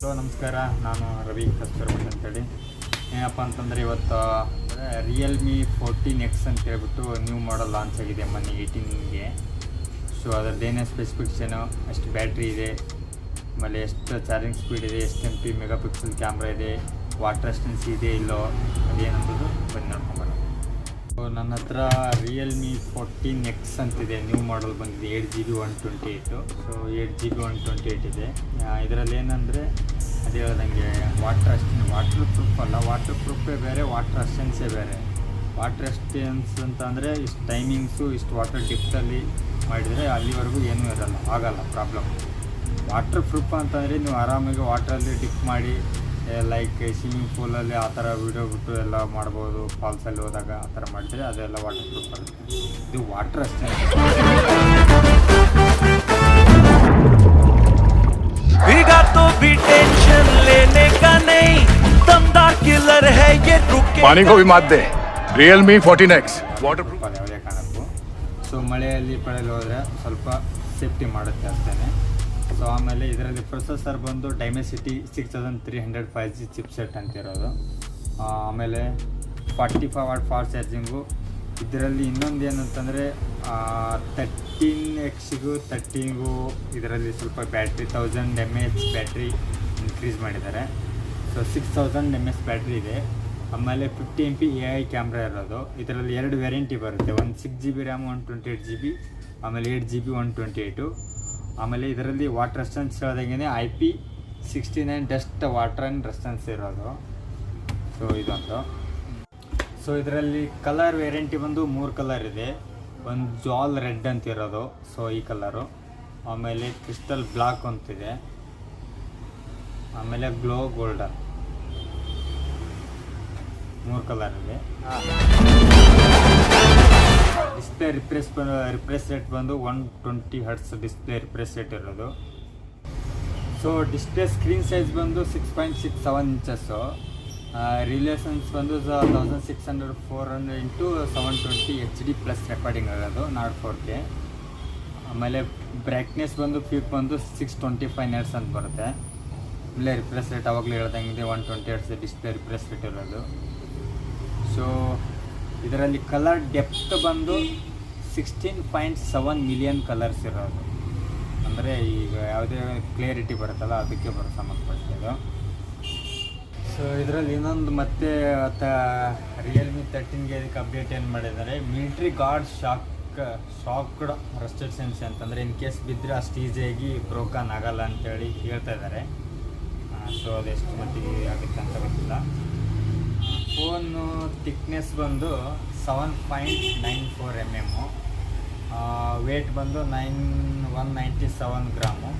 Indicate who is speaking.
Speaker 1: Hello ನಮಸ್ಕಾರ, ನಾನು ರವಿ ಕಸ್ತೂರ್ಮಠ್ ಅಂತೇಳಿ. ಏನಪ್ಪ ಅಂತಂದರೆ ಇವತ್ತು ರಿಯಲ್ಮಿ ಫೋರ್ಟೀನ್ ಎಕ್ಸ್ ಅಂತ ಹೇಳ್ಬಿಟ್ಟು ನ್ಯೂ ಮಾಡಲ್ ಲಾಂಚ್ ಆಗಿದೆ ಮೊನ್ನೆ ಏಯ್ಟೀನ್ಗೆ ಸೊ ಅದರದ್ದು ಏನೇ ಸ್ಪೆಸಿಫಿಕೇಷನು ಎಷ್ಟು ಬ್ಯಾಟ್ರಿ ಇದೆ, ಆಮೇಲೆ ಎಷ್ಟು ಚಾರ್ಜಿಂಗ್ ಸ್ಪೀಡ್ ಇದೆ, ಎಷ್ಟು M P mega pixel camera ಇದೆ ವಾಟರ್ ರೆಸ್ಟೆನ್ಸ್ ಇದೆ, ಇಲ್ಲೋ ಅದೇನಂಬುದು ನನ್ನ ಹತ್ರ ರಿಯಲ್ಮಿ ಫೋರ್ಟೀನ್ ಎಕ್ಸ್ ಅಂತಿದೆ. ನ್ಯೂ ಮಾಡಲ್ ಬಂದಿದೆ. Eight G B one twenty eight so eight G B one twenty eight ಇದೆ. ಇದರಲ್ಲಿ ಏನಂದರೆ ಅದೇ ಹೇಳ್ದಂಗೆ ವಾಟರ್ ಅಸ್ಟೆನ್ಸ್ ವಾಟರ್ ಪ್ರೂಫ್ ಅಲ್ಲ ವಾಟರ್ ಪ್ರೂಫೇ ಬೇರೆ ವಾಟರ್ ಅಸ್ಟೆನ್ಸೇ ಬೇರೆ. ವಾಟರ್ ಅಸ್ಟೆನ್ಸ್ ಅಂತ ಅಂದರೆ ಇಷ್ಟು ಟೈಮಿಂಗ್ಸು ಇಷ್ಟು ವಾಟರ್ ಡಿಪ್ತಲ್ಲಿ ಮಾಡಿದರೆ ಅಲ್ಲಿವರೆಗೂ ಏನೂ ಇರಲ್ಲ, ಆಗಲ್ಲ ಪ್ರಾಬ್ಲಮ್ ವಾಟರ್ ಪ್ರೂಫ್ ಅಂತಂದರೆ, ನೀವು ಆರಾಮಾಗಿ ವಾಟ್ರಲ್ಲಿ ಡಿಪ್ ಮಾಡಿ ಲೈಕ್ ಸ್ವಿಮ್ಮಿಂಗ್ ಪೂಲಲ್ಲಿ ಆ ಥರ ವಿಡಿಯೋ ಬಿಟ್ಟು ಎಲ್ಲ ಮಾಡ್ಬೋದು ಫಾಲ್ಸಲ್ಲಿ ಹೋದಾಗ ಆ ಥರ ಮಾಡಿದರೆ ಅದೆಲ್ಲ ವಾಟರ್ ಪ್ರೂಫ್ ಆಗುತ್ತೆ ಇದು ವಾಟರ್ ಅಷ್ಟೇ
Speaker 2: भीगा तो भी टेंशन लेने का नहीं दमदार किलर है ये रुके
Speaker 3: पानी को भी मात दे Realme fourteen X
Speaker 1: waterproof ಅಲ್ಲ ಯಾವುದೇ ಕಾರಣಕ್ಕೂ ಸೊ ಮಳೆಯಲ್ಲಿ ಪಳೆಯಲ್ಲಿ ಹೋದರೆ ಸ್ವಲ್ಪ ಸೇಫ್ಟಿ ಮಾಡುತ್ತೆ ಅಷ್ಟೇ ಸೊ ಆಮೇಲೆ ಇದರಲ್ಲಿ ಪ್ರೊಸೆಸರ್ ಬಂದು Dimensity six thousand three hundred five G chip set ಅಂತ ಇರೋದು. ಆ, ಆಮೇಲೆ forty five watt fast charging ಇದರಲ್ಲಿ ಇನ್ನೊಂದು ಏನಂತಂದರೆ ತರ್ಟೀನ್ ಎಕ್ಸಿಗೂ ತರ್ಟೀನ್ಗೂ ಇದರಲ್ಲಿ ಸ್ವಲ್ಪ battery thousand M H battery increase ಮಾಡಿದ್ದಾರೆ. So six thousand M S battery ಇದೆ. ಆಮೇಲೆ fifty M P A I camera ಇರೋದು. ಇದರಲ್ಲಿ ಎರಡು ವೆರೈಂಟಿ ಬರುತ್ತೆ. ಒಂದು six G B RAM one twenty eight G B ಆಮೇಲೆ eight G B one twenty eight ಆಮೇಲೆ ಇದರಲ್ಲಿ ವಾಟರ್ ರೆಸ್ಟೆನ್ಸ್ ಹೇಳ್ದಂಗೆ I P sixty nine dust water and resistance ಇರೋದು. ಸೊ ಇದೊಂದು. ಸೊ ಇದರಲ್ಲಿ ಕಲರ್ ವೇರಿಯಂಟಿ ಬಂದು ಮೂರು ಕಲರ್ ಇದೆ. ಒಂದು ಜಾಲ್ ರೆಡ್ ಅಂತ ಇರೋದು. ಸೊ ಈ ಕಲರು ಆಮೇಲೆ ಕ್ರಿಸ್ಟಲ್ ಬ್ಲಾಕ್ ಅಂತಿದೆ. ಆಮೇಲೆ ಗ್ಲೋ ಗೋಲ್ಡನ್ ಮೂರು ಕಲರ್ ಇದೆ. ರಿಪ್ರೆಸ್ ರಿಪ್ರೆಸ್ ರೇಟ್ ಬಂದು one twenty hertz display refresh rate ಇರೋದು. ಸೊ ಡಿಸ್ಪ್ಲೇ ಸ್ಕ್ರೀನ್ ಸೈಜ್ ಬಂದು six point six seven inches relations ಬಂದು thousand six hundred four hundred into seven twenty H D plus recording ಆಗೋದು not four K ಆಮೇಲೆ brightness ಬಂದು peak ಬಂದು six twenty five nits ಅಂತ ಬರುತ್ತೆ. ಆಮೇಲೆ refresh rate ಅವಾಗಲೇ ಹೇಳ್ದಂಗಿದೆ one twenty hertz display refresh rate ಇರೋದು. ಸೊ ಇದರಲ್ಲಿ ಕಲರ್ ಡೆಪ್ತ್ ಬಂದು sixteen point seven million colours ಇರೋದು. ಅಂದರೆ ಈಗ ಯಾವುದೇ ಕ್ಲಿಯರಿಟಿ ಬರುತ್ತಲ್ಲ ಅದಕ್ಕೆ ಬರೋ ಸಂಬಂಧಪಟ್ಟಿದ್ದು ಸೊ ಇದರಲ್ಲಿ ಇನ್ನೊಂದು ಮತ್ತೆ ರಿಯಲ್ಮಿ ತರ್ಟೀನ್ಗೆ ಇದಕ್ಕೆ ಅಪ್ಡೇಟ್ ಏನು ಮಾಡಿದ್ದಾರೆ? Military guard shock shocked rusted sense ಅಂತಂದರೆ ಇನ್ ಕೇಸ್ ಬಿದ್ದರೆ ಅಷ್ಟು ಈಸಿಯಾಗಿ ಬ್ರೋಕನ್ ಆಗಲ್ಲ ಅಂತೇಳಿ ಹೇಳ್ತಾ ಇದ್ದಾರೆ. ಸೊ ಅದೆಷ್ಟು ಮಟ್ಟಿಗೆ ಆಗುತ್ತೆ ಅಂತ ಗೊತ್ತಿಲ್ಲ. ಫೋನು ತಿಕ್ನೆಸ್ ಬಂದು seven point nine four M M weight ಬಂದು nine one ninety seven gram.